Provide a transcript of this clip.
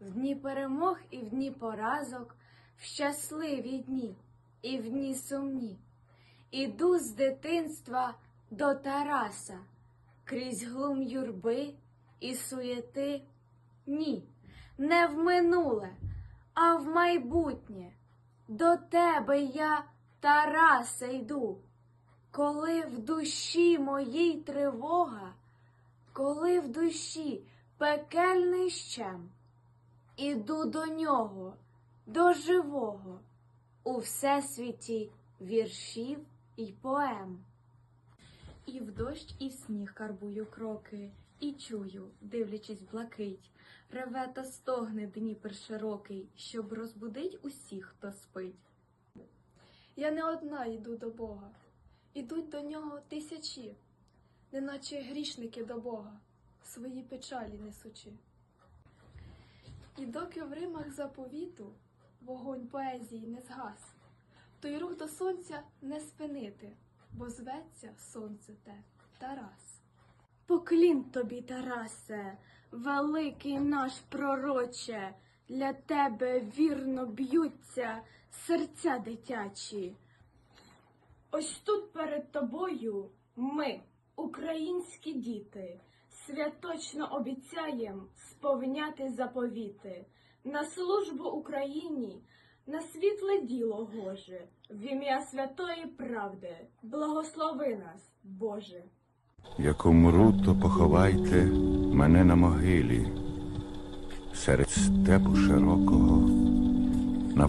в дні перемог і в дні поразок, в щасливі дні і в дні сумні. Іду з дитинства до Тараса, крізь глум юрби і суєти. Ні, не в минуле, а в майбутнє. До тебе я, Тараса, йду, коли в душі моїй тривога, коли в душі пекельний щем, іду до нього, до живого, у всесвіті віршів і поем. І в дощ, і в сніг карбую кроки, і чую, дивлячись блакить, реве та стогне Дніпр широкий, щоб розбудить усіх, хто спить. Я не одна йду до Бога, ідуть до нього тисячі, неначе грішники до Бога, свої печалі несучи. І доки в римах заповіту вогонь поезії не згас, той рух до сонця не спинити, бо зветься сонце те Тарас. Поклін тобі, Тарасе, великий наш пророче, для тебе вірно б'ються серця дитячі. Ось тут перед тобою ми, українські діти, святочно обіцяєм сповняти заповіти на службу Україні, на світле діло Гоже, в ім'я святої правди, благослови нас, Боже. Як умру, то поховайте мене на могилі серед степу широкого на.